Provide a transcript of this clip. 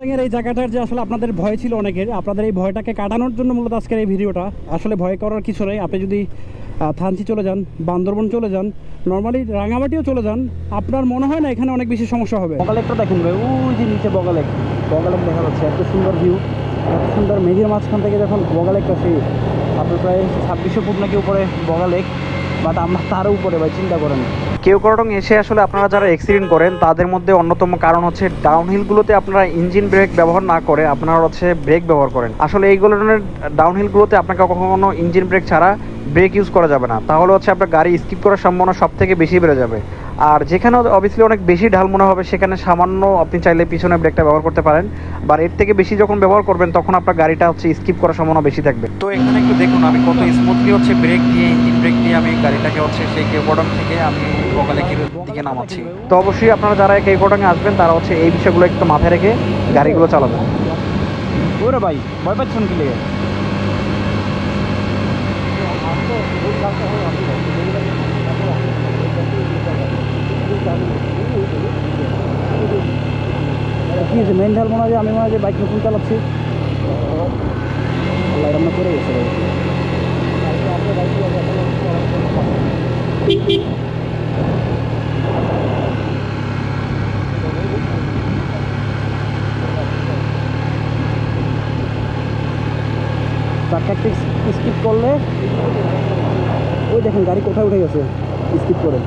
এই জায়গাটার যে আসলে আপনাদের ভয় ছিল অনেকের, আপনাদের এই ভয়টাকে কাটানোর জন্য মূলত আজকের এই ভিডিওটা। আসলে ভয় করার কিছু নেই। আপনি যদি থানচি চলে যান, বান্দরবন চলে যান, নর্মালি রাঙামাটিও চলে যান, আপনার মনে হয় না এখানে অনেক বেশি সমস্যা হবে? বগালেকটা দেখুন ভাই, ওই যে নিচে বগালেক বগালেক দেখা যাচ্ছে, এত সুন্দর ভিউ এত সুন্দর মেঘের মাঝখান থেকে যখন বগালেকটা সেই আপনার প্রায় ছাব্বিশশো ফুট নাকি উপরে বগালেক। বাট আমরা তার উপরে ভাই, চিন্তা করেন। কেউ কেউকরটং এসে আসলে আপনারা যারা অ্যাক্সিডেন্ট করেন, তাদের মধ্যে অন্যতম কারণ হচ্ছে ডাউনহিলগুলোতে আপনারা ইঞ্জিন ব্রেক ব্যবহার না করে আপনারা হচ্ছে ব্রেক ব্যবহার করেন। আসলে এইগুলো ধরনের ডাউনহিলগুলোতে আপনাকে কখনো ইঞ্জিন ব্রেক ছাড়া ব্রেক ইউজ করা যাবে না। তাহলে হচ্ছে আপনার গাড়ি স্কিপ করার সম্ভাবনা সব থেকে বেশি বেড়ে যাবে। আর যেখানে অবভিয়াসলি অনেক বেশি ঢাল মনে হবে সেখানে সামান্য আপনি চাইলে পিছনে ব্রেকটা ব্যবহার করতে পারেন। বা এর থেকে বেশি যখন ব্যবহার করবেন তখন আপনার গাড়িটা হচ্ছে স্কিপ করার সম্ভাবনা বেশি থাকবে। তো এখানে একটু দেখুন আমি কত স্মুথলি হচ্ছে ব্রেক দিয়ে ইঞ্জিন ব্রেক দিয়ে আমি গাড়িটাকে হচ্ছে সেই কেউকটং থেকে আমি বগালেকের দিকে নামাচ্ছি। তো অবশ্যই আপনারা যারা কেউকটংয়ে আসবেন তারা হচ্ছে এই বিষয়গুলো একটু মাথায় রেখে গাড়িগুলো চালাবেন। ওরে ভাই ভয় পাচ্ছেন কি লেগে? কি হয়েছে মেন ঢাল মনে হয় যে, আমি মনে হয় যে বাইক নতুন চালাচ্ছি। আল্লাহ করে গেছে। স্কিপ করলে ওই দেখেন গাড়ি কোথায় উঠে গেছে? স্কিপ করে